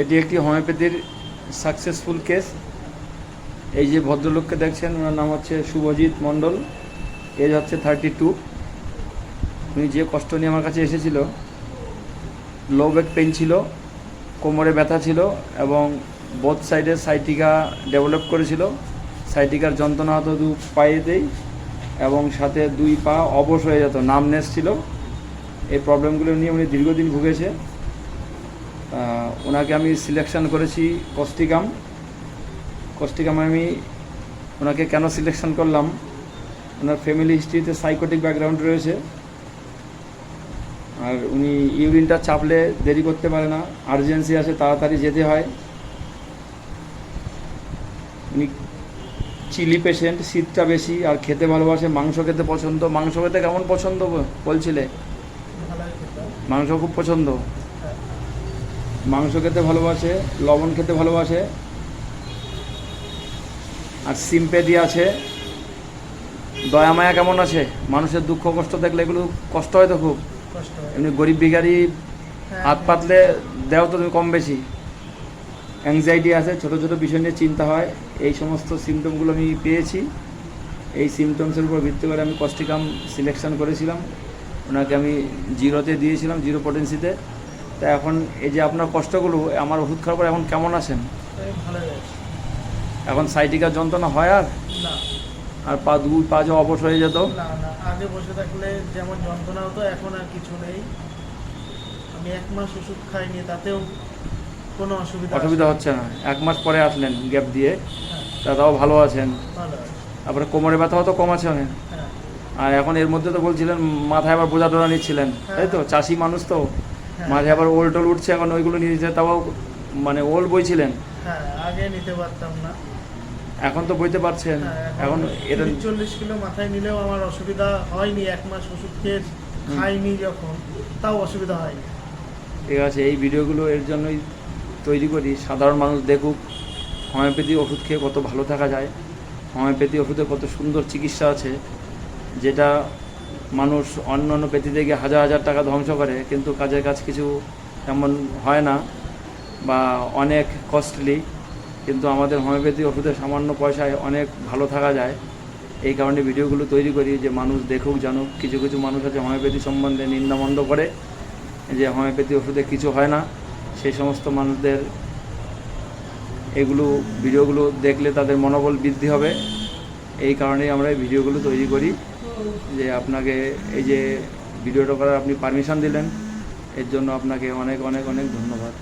এটি একটি হোমিওপ্যাথির successful case এই যে ভদ্রলোককে দেখছেন, ওনার নাম হচ্ছে শুভজিৎ মণ্ডল এজ হচ্ছে থার্টি টু উনি যে কষ্ট নিয়ে আমার কাছে এসেছিল লো ব্যাক পেন ছিল, কোমরে ব্যথা ছিল এবং বোথ সাইডে সাইটিকা ডেভেলপ করেছিল। সাইটিকার যন্ত্রণা হতো দু পায়েতেই এবং সাথে দুই পা অবশ হয়ে যেত নামনেস ছিল। এই প্রবলেমগুলো নিয়ে উনি দীর্ঘদিন ভুগেছে। ওনাকে আমি সিলেকশন করেছি কস্টিকাম কস্টিকাম আমি ওনাকে কেন সিলেকশন করলাম? ওনার ফ্যামিলি হিস্ট্রিতে সাইকোটিক ব্যাকগ্রাউন্ড রয়েছে। আর উনি ইউরিনটা চাপলে দেরি করতে পারে না আর্জেন্সি আছে, তাড়াতাড়ি যেতে হয়। উনি চিলি পেশেন্ট শীতটা বেশি, আর খেতে ভালোবাসে, মাংস খেতে পছন্দ। মাংস খেতে কেমন পছন্দ বলছিলে? মাংস খুব পছন্দ। মাংস খেতে ভালোবাসে লবণ খেতে ভালোবাসে আর সিম্পেদি আছে। দয়া মায়া কেমন আছে? মানুষের দুঃখ কষ্ট দেখলে এগুলো কষ্ট হয় তো খুব? কষ্ট এমনি গরিব ভিখারি হ্যাঁ, হাত পাতলে দেও তো তুমি কম বেশি। অ্যাংজাইটি আছে ছোট ছোট বিষয় নিয়ে চিন্তা হয়। এই সমস্ত সিমটমগুলো আমি পেয়েছি। এই সিমটমসের উপর ভিত্তি করে আমি কস্টিকাম সিলেকশন করেছিলাম। ওনাকে আমি জিরোতে দিয়েছিলাম জিরো পটেন্সিতে তা এখন এই যে আপনার কষ্টগুলো আমার ওষুধ খাওয়ার পর এখন কেমন আছেন? এখন সাইটিকার যন্ত্রণা হয় আর? আর পা দুই পা যে অবশ হয়ে যেত? আগে বসে থাকলে যেমন যন্ত্রণা হতো এখন আর কিছু নেই। আমি এক মাস ওষুধ খাইনি তাতেও কোনো অসুবিধা অসুবিধা হচ্ছে না। এক মাস পরে আসলেন গ্যাপ দিয়ে। হ্যাঁ। তাও ভালো আছেন? তারপরে কোমরে ব্যথাও তো কম আছে অনেক। হ্যাঁ। আর এখন এর মধ্যে তো বলছিলেন মাথায় আবার বোঝা টোজা নিচ্ছিলেন। তাই তো? চাষি মানুষ তো। হ্যাঁ। মাঝে আবার ওল টোল উঠছে এখন ওইগুলো নিয়ে যেতে তাও মানে ওল বইছিলেন হ্যাঁ আগে নিতে পারতাম না। এখন তো বইতে পারছেন। হ্যাঁ, এখন এটা চল্লিশ কিলো মাথায় নিলেও আমার অসুবিধা হয়নি এক মাস ওষুধ খেয়ে খাইনি যখন তাও অসুবিধা হয়নি। ঠিক আছে এই ভিডিওগুলো এর জন্যই তৈরি করি। সাধারণ মানুষ দেখুক হোমিওপ্যাথি ওষুধ খেয়ে কত ভালো থাকা যায়। হোমিওপ্যাথি ওষুধে কত সুন্দর চিকিৎসা আছে যেটা মানুষ অন্য অন্য পেথিতে গিয়ে হাজার হাজার টাকা ধ্বংস করে, কিন্তু কাজের কাজ কিছু তেমন হয় না বা অনেক কস্টলি কিন্তু আমাদের হোমিওপ্যাথি ওষুধে সামান্য পয়সায় অনেক ভালো থাকা যায়। এই কারণে ভিডিওগুলো তৈরি করি যে মানুষ দেখুক, জানুক। কিছু কিছু মানুষ আছে হোমিওপ্যাথি সম্বন্ধে নিন্দামন্দ করে যে হোমিওপ্যাথি ওষুধে কিছু হয় না। সেই সমস্ত মানুষদের এগুলো ভিডিওগুলো দেখলে তাদের মনোবল বৃদ্ধি হবে। এই কারণেই আমরা এই ভিডিওগুলো তৈরি করি। যে আপনাকে এই যে ভিডিওটা করার আপনি পারমিশন দিলেন, এর জন্য আপনাকে অনেক অনেক অনেক ধন্যবাদ।